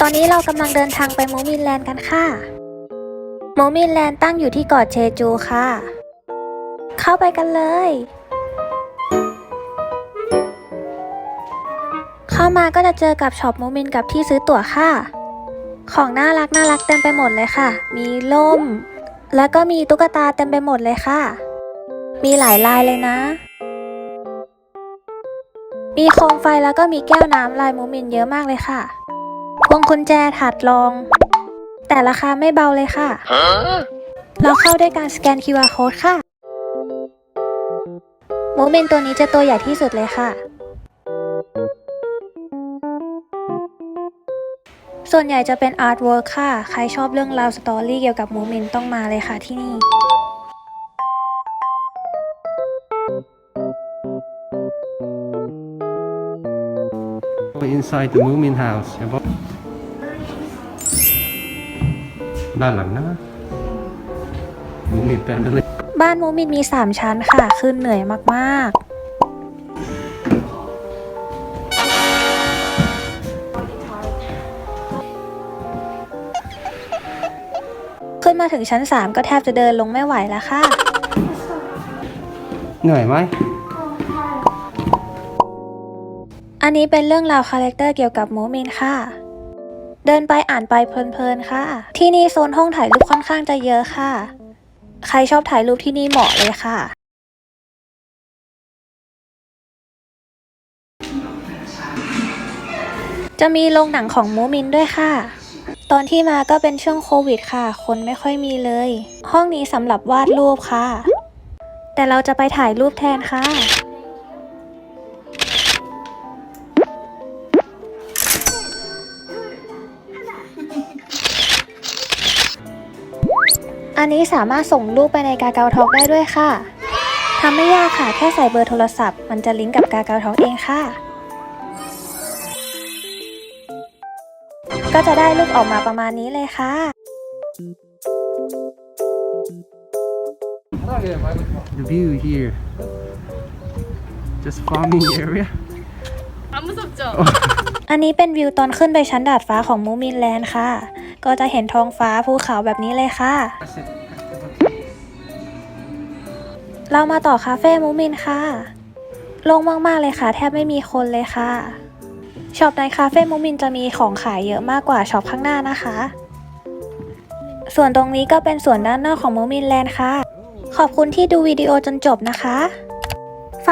ตอนนี้เรากำลังเดินทางไปโมมินแลนด์กันค่ะ โมมินแลนด์ตั้งอยู่ที่เกาะเชจูค่ะ เข้าไปกันเลย เข้ามาก็จะเจอกับช็อปโมมินกับที่ซื้อตั๋วค่ะ ของน่ารักน่ารักเต็มไปหมดเลยค่ะ มีล่ม แล้วก็มีตุ๊กตาเต็มไปหมดเลยค่ะ มีหลายลายเลยนะ มีโคมไฟแล้วก็มีแก้วน้ำลายโมมินเยอะมากเลยค่ะ พวงกุญแจถาดรอง แต่ราคาไม่เบาเลยค่ะ เราเข้าด้วยการสแกน QR code ค่ะมูมินตัวนี้จะตัวใหญ่ที่สุดเลยค่ะ ส่วนใหญ่จะเป็นอาร์ตเวิร์คค่ะ ใครชอบเรื่องราวสตอรี่เกี่ยวกับมูมินต้องมาเลยค่ะที่นี่ inside the Moomin house ใช่ปะด้านหลังนะมูมินแปลนเลยบ้านมูมินมี 3 ชั้นค่ะขึ้นเหนื่อยมากๆขึ้นมาถึงชั้น 3 ก็แทบจะเดินลงไม่ไหวแล้วค่ะ เหนื่อยไหม อันนี้เป็นเรื่องราวคาแรคเตอร์เกี่ยวกับมูมินค่ะ เดินไปอ่านไปเพลินๆค่ะ ที่นี่โซนห้องถ่ายรูปค่อนข้างจะเยอะค่ะ ใครชอบถ่ายรูปที่นี่เหมาะเลยค่ะ จะมีโรงหนังของมูมินด้วยค่ะ ตอนที่มาก็เป็นช่วงโควิดค่ะ คนไม่ค่อยมีเลย ห้องนี้สำหรับวาดรูปค่ะ แต่เราจะไปถ่ายรูปแทนค่ะ อันนี้สามารถส่งรูปไปในกาเกาทอกได้ด้วยค่ะทำไม่ยากค่ะ แค่ใส่เบอร์โทรศัพท์ มันจะลิงก์กับกาเกาทอกเองค่ะ ก็จะได้รูปออกมาประมาณนี้เลยค่ะ The view here just farming area 안 무섭죠? อันนี้เป็นวิวตอนขึ้นไปชั้นดาดฟ้าของมูมินแลนด์ค่ะ ก็จะเห็นท้องฟ้าภูเขาแบบนี้เลยค่ะ เรามาต่อคาเฟ่มูมินค่ะโล่งมากๆเลยค่ะ แทบไม่มีคนเลยค่ะ ช็อปในคาเฟ่มูมินจะมีของขายเยอะมากกว่าช็อปข้างหน้านะคะ ส่วนตรงนี้ก็เป็นส่วนด้านนอกของมูมินแลนด์ค่ะ ขอบคุณที่ดูวิดีโอจนจบนะคะ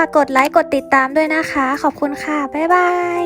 ฝากกดไลค์กดติดตามด้วยนะคะ ขอบคุณค่ะ บ๊ายบาย